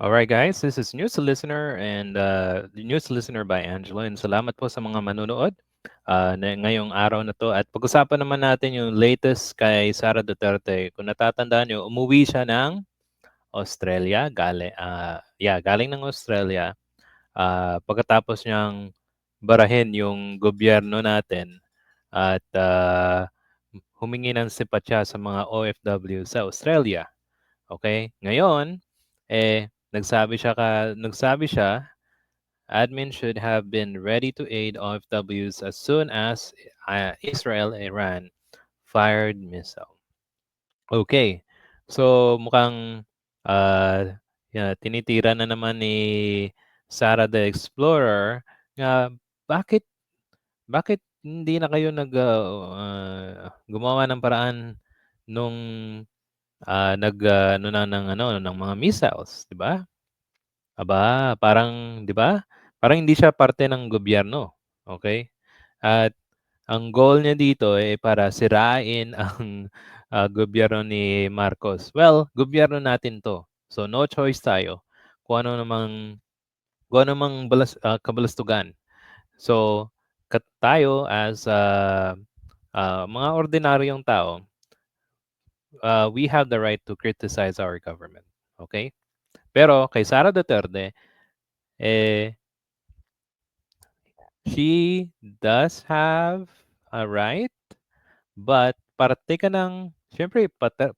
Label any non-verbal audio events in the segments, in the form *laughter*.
All right, guys, this is News Listener and uh, News Listener by Angelo. And salamat po sa mga manonood uh, ngayong araw na to. At pag-usapan naman natin yung latest kay Sara Duterte. Kung natatandaan nyo, umuwi siya ng Australia. Galing, uh, yeah, galing ng Australia. Uh, pagkatapos niyang barahin yung gobyerno natin at uh, humingi ng simpatya sa mga OFW sa Australia. Okay? Ngayon, eh, nagsabi siya ka, nagsabi siya, admin should have been ready to aid OFWs as soon as uh, Israel Iran fired missile. Okay. So mukhang uh, yeah, tinitira na naman ni Sarah the Explorer nga bakit bakit hindi na kayo nag uh, gumawa ng paraan nung uh, nag uh, ano na ng ano ng mga missiles, 'di ba? Aba, parang 'di ba? Parang hindi siya parte ng gobyerno, okay? At ang goal niya dito ay eh, para sirain *laughs* ang uh, gobyerno ni Marcos. Well, gobyerno natin 'to. So no choice tayo kung ano namang kung ano namang balas, uh, kabalastugan. So kat tayo as uh, uh, mga ordinaryong tao, uh, we have the right to criticize our government. Okay? Pero kay Sara Duterte, eh, she does have a right, but parte ka ng, syempre,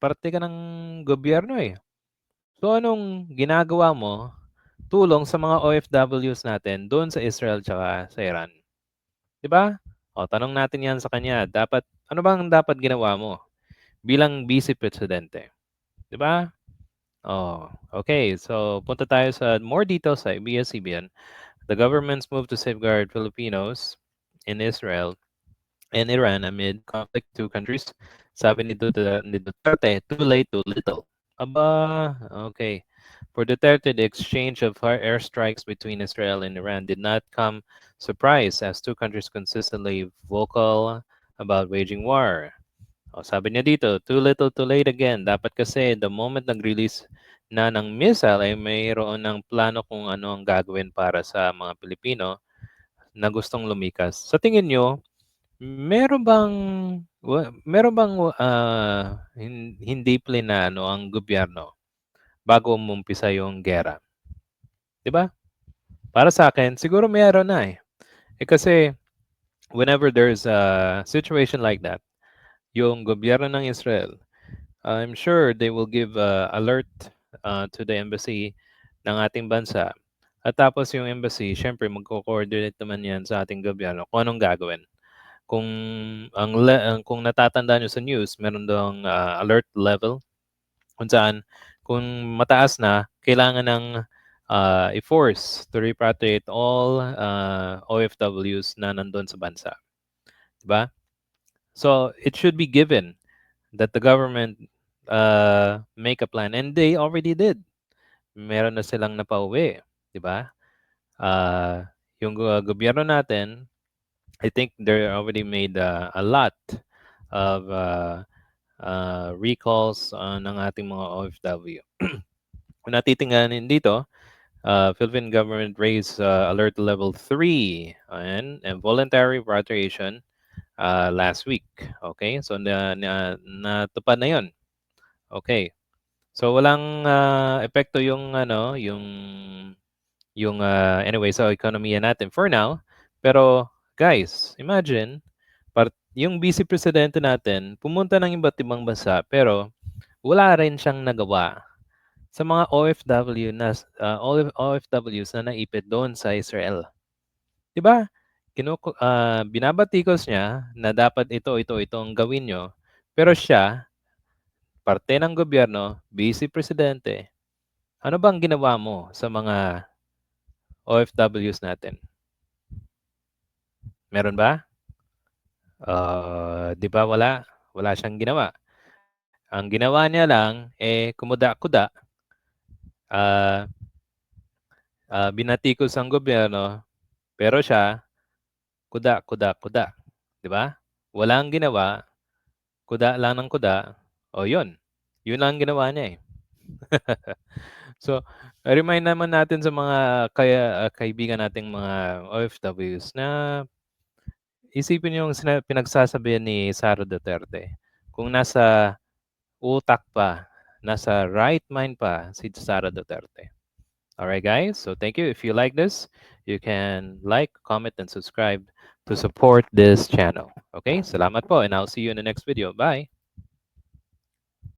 parte ka ng gobyerno eh. So anong ginagawa mo tulong sa mga OFWs natin doon sa Israel tsaka sa Iran? 'Di ba? O tanong natin 'yan sa kanya. Dapat ano bang dapat ginawa mo bilang vice presidente? 'Di ba? Oh, okay. So punta tayo sa more details sa ABS-CBN. The government's move to safeguard Filipinos in Israel and Iran amid conflict two countries. Sabi ni Duterte, too late, too little. Aba, okay. For Duterte, the exchange of airstrikes between Israel and Iran did not come surprise as two countries consistently vocal about waging war. O, sabi niya dito, too little, too late again. Dapat kasi the moment nag-release na ng missile ay mayroon ng plano kung ano ang gagawin para sa mga Pilipino na gustong lumikas. Sa tingin nyo, meron bang meron bang uh, hindi plinano ang gobyerno bago umumpisa yung gera? 'Di ba? Para sa akin, siguro meron na eh. Eh kasi whenever there's a situation like that, yung gobyerno ng Israel, I'm sure they will give uh, alert uh, to the embassy ng ating bansa. At tapos yung embassy, syempre magko-coordinate naman yan sa ating gobyerno kung anong gagawin. Kung ang kung natatandaan nyo sa news, meron dong uh, alert level kung saan kung mataas na, kailangan ng uh, i-force to repatriate all uh, OFWs na nandun sa bansa. Diba? So it should be given that the government uh, make a plan. And they already did. Meron na silang napauwi. Di ba? Uh, yung uh, gobyerno natin, I think they already made uh, a lot of uh, uh, recalls uh, ng ating mga OFW. Kung *clears throat* natitingnan dito, uh, Philippine government raised uh, alert level 3 and, and voluntary repatriation uh, last week. Okay? So, na, na, natupad na yon. Okay. So, walang uh, epekto yung, ano, yung, yung, uh, anyway, sa so ekonomiya natin for now. Pero, guys, imagine, part, yung vice presidente natin, pumunta ng iba't ibang bansa, pero wala rin siyang nagawa sa mga OFW na uh, OFWs na naipit doon sa Israel. 'Di ba? Kinu uh, binabatikos niya na dapat ito, ito, ito ang gawin nyo. Pero siya, parte ng gobyerno, vice presidente, ano bang ginawa mo sa mga OFWs natin? Meron ba? Uh, di ba wala? Wala siyang ginawa. Ang ginawa niya lang, eh, kumuda-kuda. Uh, uh, binatikos ang gobyerno, pero siya, kuda, kuda, kuda. Di ba? Walang ginawa, kuda lang ng kuda, o yun. Yun lang ginawa niya eh. *laughs* So, remind naman natin sa mga kaya ah, kaibigan nating mga OFWs na isipin yung sina pinagsasabihan ni Sara Duterte. Kung nasa utak pa, nasa right mind pa si Sara Duterte. Alright, guys? So, thank you. If you like this, you can like, comment, and subscribe to support this channel. Okay? Salamat po, and I'll see you in the next video. Bye!